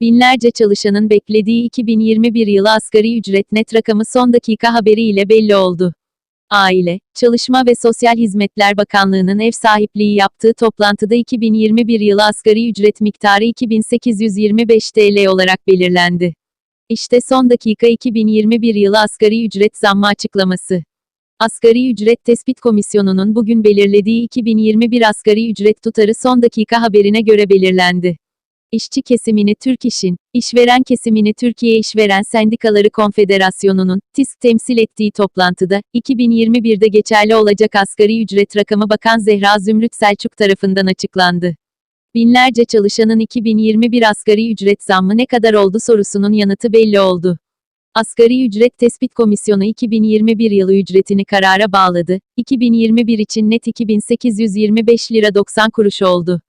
Binlerce çalışanın beklediği 2021 yılı asgari ücret net rakamı son dakika haberiyle belli oldu. Aile, Çalışma ve Sosyal Hizmetler Bakanlığı'nın ev sahipliği yaptığı toplantıda 2021 yılı asgari ücret miktarı 2825 TL olarak belirlendi. İşte son dakika 2021 yılı asgari ücret zammı açıklaması. Asgari Ücret Tespit Komisyonu'nun bugün belirlediği 2021 asgari ücret tutarı son dakika haberine göre belirlendi. İşçi kesimini Türk İş'in, işveren kesimini Türkiye İşveren Sendikaları Konfederasyonu'nun, TİSK temsil ettiği toplantıda, 2021'de geçerli olacak asgari ücret rakamı Bakan Zehra Zümrüt Selçuk tarafından açıklandı. Binlerce çalışanın 2021 asgari ücret zammı ne kadar oldu sorusunun yanıtı belli oldu. Asgari Ücret Tespit Komisyonu 2021 yılı ücretini karara bağladı. 2021 için net 2825 lira 90 kuruş oldu.